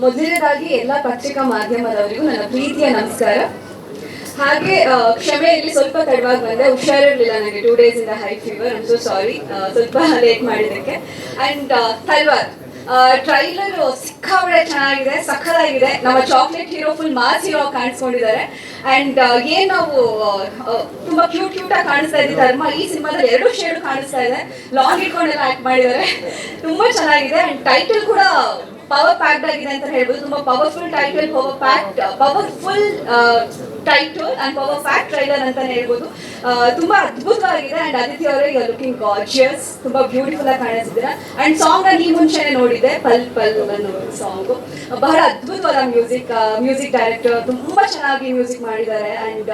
ಮೊದಲನೇದಾಗಿ ಎಲ್ಲ ಪತ್ರಿಕಾ ಮಾಧ್ಯಮದವರಿಗೂ ನನ್ನ ಪ್ರೀತಿಯ ನಮಸ್ಕಾರ. ಹಾಗೆ ಕ್ಷಮೆ ಇಲ್ಲಿ ಸ್ವಲ್ಪ ತಡವಾಗಿ ಬಂದೆ. ಹುಷಾರಿರ್ಲಿಲ್ಲ ನನಗೆ. ಟೂ ಡೇಸ್ ಇಂದ ಹೈ ಫೀವರ್ ಸೋ ಸಾರಿ ಸ್ವಲ್ಪ ಲೇಟ್ ಮಾಡಿದ್ದಕ್ಕೆ. ಅಂಡ್ ತಲ್ವಾರ್ ಟ್ರೈಲರ್ ಸಿಕ್ಕಾಬಳೆ ಚೆನ್ನಾಗಿದೆ ಸಖಲಾಗಿದೆ ನಮ್ಮ chocolate hero full mass hero ಕಾಣಿಸ್ಕೊಂಡಿದ್ದಾರೆ. And ಏನ್ ನಾವು ತುಂಬಾ ಕ್ಯೂಟ್ ಕ್ಯೂಟ್ ಆಗಿ ಕಾಣಿಸ್ತಾ ಇದ್ದೀವಿ. ಧರ್ಮ ಈ ಸಿನಿಮಾದಲ್ಲಿ ಎರಡು ಶೇಡ್ ಕಾಣಿಸ್ತಾ ಇದೆ. ಲಾಂಗ್ ಇಟ್ಕೊಂಡೆಲ್ಲ ಆಕ್ಟ್ ಮಾಡಿದ್ದಾರೆ. ತುಂಬಾ ಚೆನ್ನಾಗಿದೆ. ಅಂಡ್ ಟೈಟಲ್ ಕೂಡ ಪವರ್ ಪ್ಯಾಕ್ಡ್ ಆಗಿದೆ ಅಂತ ಹೇಳ್ಬೋದು. ತುಂಬಾ powerful title power pack powerful title and power pack trailer ಅಂತ ಹೇಳ್ಬೋದು. ತುಂಬಾ ಅದ್ಭುತವಾಗಿದೆ ಅಂಡ್ ಅದಿತಿ ಅವರೇ ಯು ಲುಕಿಂಗ್ ಗಾರ್ಜಿಯಸ್ ತುಂಬಾ ಬ್ಯೂಟಿಫುಲ್ ಆಗಿ ಕಾಣಿಸಿದ್ರೆ ಅಂಡ್ ಸಾಂಗ್ ನಾನು ಈ ಮುಂಚೆನೆ ನೋಡಿದೆ ಪಲ್ ಪಲ್ ಅನ್ನೋ ಸಾಂಗ್ ಬಹಳ ಅದ್ಭುತವಾದ ಮ್ಯೂಸಿಕ್ ಮ್ಯೂಸಿಕ್ ಡೈರೆಕ್ಟರ್ ತುಂಬಾ ಚೆನ್ನಾಗಿ ಮ್ಯೂಸಿಕ್ ಮಾಡಿದ್ದಾರೆ. ಅಂಡ್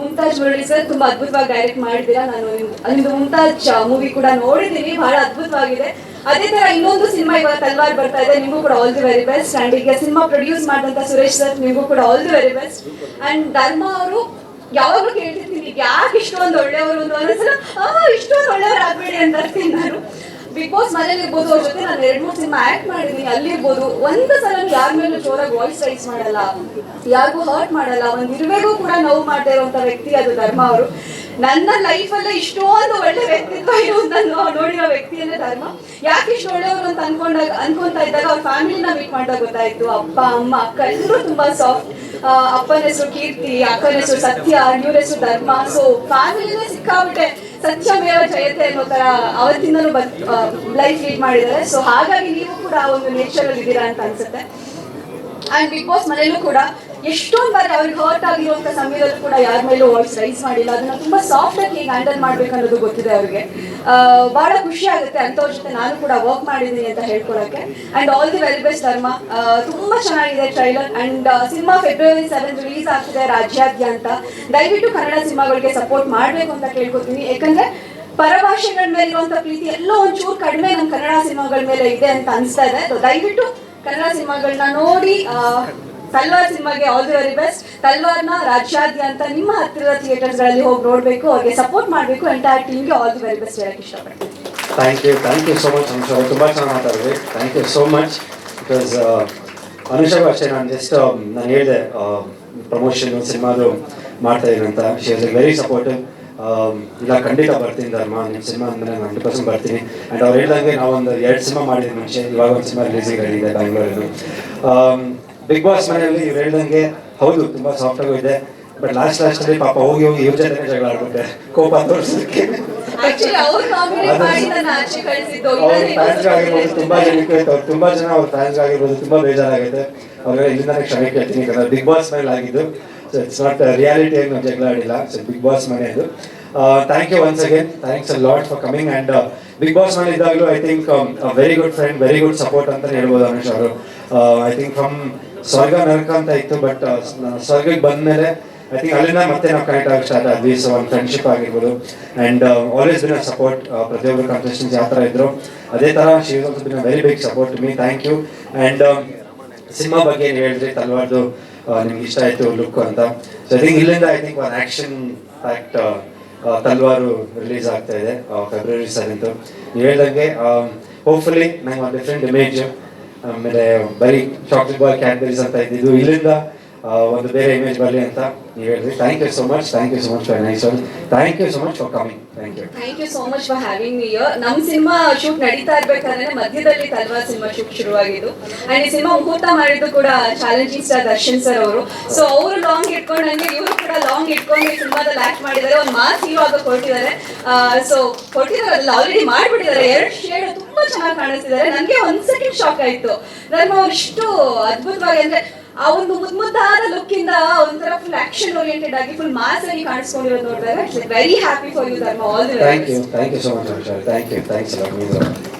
ಮುಮ್ತಾಜ್ ಮುರಳಿ ಸರ್ ತುಂಬಾ ಅದ್ಭುತವಾಗಿ ಡೈರೆಕ್ಟ್ ಮಾಡಿದ್ದೀರಾ. ನಾನು ಅಲ್ಲಿಂದ ಮುಮ್ತಾಜ್ ಮೂವಿ ಕೂಡ ನೋಡಿದ್ದೀನಿ. ಬಹಳ ಅದ್ಭುತವಾಗಿದೆ. ಅದೇ ತರ ಇನ್ನೊಂದು ಸಿನಿಮಾ ಇವಾಗ ತಲ್ವಾರ್ ಬರ್ತಾ ಇದೆ. ನಿಮಗೂ ಕೂಡ all the very best and ಈಗ ಸಿನಿಮಾ ಪ್ರೊಡ್ಯೂಸ್ ಮಾಡಿದಂತ ಸುರೇಶ್ ಸರ್ ನಿಮಗೂ ಕೂಡ all the very best and Dharma ಅವರು ಯಾವಾಗಲೂ ಕೇಳ್ತಿರ್ತೀನಿ ಯಾಕೆ ಇಷ್ಟೊಂದು ಒಳ್ಳೆಯವರು ಅಂದ್ರೆ ಆ, ಇಷ್ಟೊಂದು ಒಳ್ಳೆಯವರು ಆಗ್ಬೇಡಿ ಅಂತ ಇರ್ತೀನಿ ನಾನು. ಬಿಗ್ ಬಾಸ್ ಮನೇಲಿ ಇರ್ಬೋದು, ಅವ್ರ ಜೊತೆ ನಾನು ಎರಡು, ಮೂರು ಸಿನಿಮಾ ಆಕ್ಟ್ ಮಾಡಿದ್ದೀನಿ ಅಲ್ಲಿರ್ಬೋದು ಒಂದು ಸಲ ಯಾರ ಮೇಲೂ ಜೋರಾಗಿ ವಾಯ್ಸ್ ರೈಸ್ ಮಾಡಲ್ಲ. ಯಾರಿಗೂ ಹರ್ಟ್ ಮಾಡಲ್ಲ. ಒಂದು ಇರುವೆಗೂ ಕೂಡ ನೋವು ಮಾಡದೇ ಇರುವಂತ ವ್ಯಕ್ತಿ ಅದು ಧರ್ಮ ಅವರು. ನನ್ನ ಲೈಫ್ ಅಲ್ಲ ಇಷ್ಟೊಂದು ಒಳ್ಳೆ ವ್ಯಕ್ತಿತ್ವ ಇರುವುದನ್ನು ನೋಡಿರೋ ವ್ಯಕ್ತಿ ಅಂದ್ರೆ ಧರ್ಮ. ಯಾಕೆ ಇಷ್ಟು ಒಳ್ಳೆಯವರು ಅಂತ ಅನ್ಕೊಂಡಾಗ ಅನ್ಕೊಂತ ಇದ್ದಾಗ ಅವ್ರ ಫ್ಯಾಮಿಲಿನ ಮೀಟ್ ಮಾಡಿದಾಗ ಗೊತ್ತಾಯ್ತು, ಅಪ್ಪ, ಅಮ್ಮ, ಅಕ್ಕ ಎಲ್ಲರೂ ತುಂಬಾ ಸಾಫ್ಟ್ ಅಪ್ಪನ ಹೆಸರು ಕೀರ್ತಿ, ಅಕ್ಕನ ಹೆಸರು ಸತ್ಯ, ಇವ್ರ ಹೆಸರು ಧರ್ಮ. ಸೊ ಫ್ಯಾಮಿಲಿನೇ ಸಿಕ್ಕಾಬಿಟ್ಟೆ ಸತ್ಯಮೇವ ಜಯತೆ ಅನ್ನೋ ತರ ಅವತ್ತಿಂದಲೂ ಲೈಫ್ ಲೀಡ್ ಮಾಡಿದ್ದಾರೆ. ಸೊ ಹಾಗಾಗಿ ನೀವು ಕೂಡ ಒಂದು ನೇಚರ್ ಅಲ್ಲಿ ಇದ್ದೀರಾ ಅಂತ ಅನ್ಸುತ್ತೆ. ಅಂಡ್ ಬಿಗ್ ಬಾಸ್ ಮನೆಯಲ್ಲೂ ಕೂಡ ಎಷ್ಟೊಂದು ಬಾರಿ ಅವ್ರಿಗೆ ಹರ್ಟ್ ಆಗಿರುವಂತ ಸಮಯದಲ್ಲೂ ಕೂಡ ಯಾರ ಮೇಲೂ ವಾಯ್ಸ್ ರೈಸ್ ಮಾಡಿಲ್ಲ. ಅದನ್ನ ತುಂಬಾ ಸಾಫ್ಟ್ ಆಗಿ ಹೇಗೆ ಹ್ಯಾಂಡಲ್ ಮಾಡ್ಬೇಕು ಅನ್ನೋದು ಗೊತ್ತಿದೆ ಅವ್ರಿಗೆ. ಬಹಳ ಖುಷಿ ಆಗುತ್ತೆ ಅಂತವ್ರ ಜೊತೆ ನಾನು ಕೂಡ ವರ್ಕ್ ಮಾಡಿದ್ದೀನಿ ಅಂತ ಹೇಳ್ಕೊಳಕ್ಕೆ. And all the very best Dharma. ತುಂಬಾ ಚೆನ್ನಾಗಿದೆ trailer and cinema February seven release ಆಗ್ತಿದೆ ರಾಜ್ಯಾದ್ಯಂತ. ದಯವಿಟ್ಟು ಕನ್ನಡ ಸಿನಿಮಾಗಳಿಗೆ ಸಪೋರ್ಟ್ ಮಾಡಬೇಕು ಅಂತ ಕೇಳ್ಕೊತೀನಿ. ಯಾಕಂದ್ರೆ ಪರಭಾಷೆಗಳ ಮೇಲೆ ಇರುವಂತ ಪ್ರೀತಿ ಎಲ್ಲೋ ಒಂಚೂರು ಕಡಿಮೆ ನಮ್ಮ ಕನ್ನಡ ಸಿನಿಮಾಗಳ ಮೇಲೆ ಇದೆ ಅಂತ ಅನಿಸ್ತಾ ಇದೆ. ದಯವಿಟ್ಟು ಕನ್ನಡ ಸಿನಿಮಾಗಳನ್ನ ನೋಡಿ ತಲ್ವಾರ್ ಸಿನಿಮಾಗೆ ಆಲ್ ದಿ ವೆರಿ ಬೆಸ್ಟ್ ತಲ್ವಾರ್ನ ರಾಜ್ಯಾದ್ಯಂತ ನಿಮ್ಮ ಹತ್ತಿರದ ಥಿಯೇಟರ್ಗಳಲ್ಲಿ ಹೋಗಿ ನೋಡಬೇಕು, ಅವ್ರಿಗೆ ಸಪೋರ್ಟ್ ಮಾಡಬೇಕು ಎಂಟೈರ್ ಟೀಮ್ಗೆ ಆಲ್ ದಿ ವೆರಿ ಬೆಸ್ಟ್ ಹೇಳಕ್ಕೆ ಇಷ್ಟಪಡ್ತೀನಿ. Thank you thank you so much Anusha ತುಂಬ ಚೆನ್ನಾಗಿ ಮಾತಾಡಿದ್ರಿ. Thank you so much because Anusha ಅಷ್ಟೇ, ನಾನು ಜಸ್ಟ್ ನಾನು ಹೇಳಿದೆ ಪ್ರಮೋಷನ್ ಸಿನಿಮಾದು ಮಾಡ್ತಾ ಇದ್ದೀನಿ ಅಂತ. ಶಿ ಇಸ್ ವೆರಿ ಸಪೋರ್ಟಿವ್ ಇಲ್ಲ ಖಂಡಿತ ಬರ್ತೀನಿ ಧರ್ಮ, ನಿಮ್ಮ ಸಿನಿಮಾ ಅಂದರೆ ನಾನು ಹಂಡ್ರೆಡ್ ಪರ್ಸೆಂಟ್ ಬರ್ತೀನಿ. ಆ್ಯಂಡ್ ಅವ್ರು ನಾವು ನಾವೊಂದು ಎರಡು ಸಿನಿಮಾ ಮಾಡಿದ್ವಿ ಮುಂಚೆ ಇವಾಗ ಒಂದು ಸಿನಿಮಾ ರಿಲೀಸಿಗೆ ಇದೆ ಬ್ಯಾಂಗ್ಳೂರಲ್ಲಿ ಬಿಗ್ ಬಾಸ್ ಮನೆಯಲ್ಲಿ ಇವ್ರು ಹೇಳ್ದಂಗೆ ಹೌದು ಸಾಫ್ಟ್ ಸಾಫ್ಟಾಗೂ ಇದೆ. ಬಟ್ ಲಾಸ್ಟ್ ಲಾಸ್ಟ್ ಅಲ್ಲಿ ಪಾಪ ಹೋಗಿ ಹೋಗಿ ಇವ್ರ ಜೊತೆ ಜಗಳ ಆಡುತ್ತೆ ಕೋಪ ತೋರಿಸಕ್ಕೆ ಆಕ್ಚುಲಿ ಅವ್ರು ಫ್ಯಾನ್ಸ್ ಆಗಿರ್ಬೋದು ತುಂಬಾ ಜನಕ್ಕೆ ಅವ್ರು ತುಂಬಾ ಜನ ಅವ್ರ ಫ್ಯಾನ್ಸ್ ಆಗಿರ್ಬೋದು ತುಂಬಾ ಬೇಜಾರಾಗುತ್ತೆ. ಅವ್ರಿಗೆ ಇಲ್ಲಿಂದಾನೆ ಕ್ಷಮೆ ಕೇಳ್ತೀನಿ. ಯಾಕಂದ್ರೆ ಬಿಗ್ ಬಾಸ್ ಮೇಲೆ ಆಗಿದ್ದು. ಸೊ ಇಟ್ಸ್ ನಾಟ್ ರಿಯಾಲಿಟಿ ಆಗಿ ನಾವು ಜಗಳ ಆಡಿಲ್ಲ. ಸೊ ಬಿಗ್ ಬಾಸ್ ಮನೆ ಇದು thank you once again thanks a lot for coming and Bigg Boss ಮನೆ ಇದ್ದಾಗಲೂ I think very good friend very good support ಅಂತ ಹೇಳ್ಬೋದು ಅನುಷ್ ಅವರು. ಐ ಥಿಂಕ್ ಫ್ರಮ್ ಸ್ವರ್ಗ ನರಕ ಅಂತ ಇತ್ತು ಬಟ್ ಸ್ವರ್ಗಕ್ಕೆ ಬಂದ್ಮೇಲೆ ಐ ಥಿಂಕ್ ಅಲ್ಲಿಂದ ಮತ್ತೆ ನಾವು ಕನೆಕ್ಟ್ ಆಗಿ ಸ್ಟಾರ್ಟ್ ಆದ್ವಿ. ಸೊ ಒಂದು ಫ್ರೆಂಡ್ಶಿಪ್ ಆಗಿರ್ಬೋದು. ಆ್ಯಂಡ್ ಆಲ್ವೇಸ್ ಬಿನ್ ಸಪೋರ್ಟ್ ಪ್ರತಿಯೊಬ್ಬರು ಕಾಂಪಿಟೇಷನ್ಸ್ ಯಾವ ಥರ ಇದ್ರು. ಅದೇ ಥರ she been very big support me thank you and cinema ಬಗ್ಗೆ ಏನು ಹೇಳಿದ್ರಿ ತಲ್ವಾರ್ದು ನಿಮ್ಗೆ ಇಷ್ಟ ಆಯಿತು ಲುಕ್ ಅಂತ. ಸೊ ಐ ಥಿಂಕ್ ಇಲ್ಲಿಂದ ಐ ಥಿಂಕ್ ಒಂದು ಆ್ಯಕ್ಷನ್ ಫ್ಯಾಕ್ಟ್ ತಲ್ವಾರು ರಿಲೀಸ್ ಆಗ್ತಾ ಇದೆ ಫೆಬ್ರವರಿ ಸೆವೆಂತು ನೀವು ಹೇಳ್ದಂಗೆ ಹೋಪ್ಫುಲಿ ನಂಗೆ ಒಂದು ಡಿಫ್ರೆಂಟ್ ಇಮೇಜ್ ಆಮೇಲೆ ಬರೀ ಚಾಕ್ಲೇಟ್ ಬಾಯ್ ಕ್ಯಾಡ್ಬರೀಸ್ ಅಂತ ಇದ್ದಿದ್ದು ಇಲ್ಲಿಂದ ಒಂದು ಬೇರೆ ಇಮೇಜ್ ಬರಲಿ ಅಂತ ನೀವು ಹೇಳಿದ್ರಿ thank you so much thank you so much for nice thank you so much for coming thank you thank you so much for having me here ನಮ್ಮ ಸಿನಿಮಾ ಶೂಟ್ ನಡೀತಾ ಇರ್ಬೇಕಾದ್ರೆ ಮಧ್ಯದಲ್ಲಿ ತಲ್ವಾರ್ ಸಿನಿಮಾ ಶೂಟ್ ಶುರುವಾಗಿದ್ದು. And ಈ cinema ಮುಹೂರ್ತ ಮಾಡಿದ್ದು ಕೂಡ challenging star Darshan sir ಅವರು. ಸೊ ಅವರು ಲಾಂಗ್ ಇಟ್ಕೊಂಡಂಗೆ ಇವರು ಕೂಡ ಲಾಂಗ್ ಇಟ್ಕೊಂಡು ಸಿನಿಮಾದಲ್ಲಿ ಆಕ್ಟ್ ಮಾಡಿದ್ದಾರೆ. ಒಂದು ಮಾಸ್ ಆಗಿ ಕೊಟ್ಟಿದ್ದಾರೆ. ಸೊ ಕೊಟ್ಟಿದ್ದಾರಲ್ಲ ಆಲ್ರೆಡಿ ಮಾಡಿಬಿಟ್ಟಿದ್ದಾರೆ. ಎರಡು ಶೇಡ್ ತುಂಬಾ ಚೆನ್ನಾಗಿ ಕಾಣಿಸ್ತಿದ್ದಾರೆ. ನನಗೆ ಒಂದು ಸೆಕೆಂಡ್ ಶಾಕ್ ಆಯಿತು. ನಾನು ಅವ್ರು ಇಷ್ಟು ಅದ್ಭುತವಾಗಿ ಅಂದ್ರೆ ಆ ಒಂದು ಮುದ್ ಮುದ್ದಾದ ಲುಕ್ ಇಂದ ಒಂಥರ ಫುಲ್ ಆಕ್ಷನ್ ಓರಿಯೆಂಟೆಡ್ ಆಗಿ ಫುಲ್ ಮಾಸ್ ಆಗಿ ಕಾಣಿಸ್ಕೊಂಡಿರೋದು ನೋಡಿದಾಗ very happy for you Dharma all the thank you thank you so much thank you thanks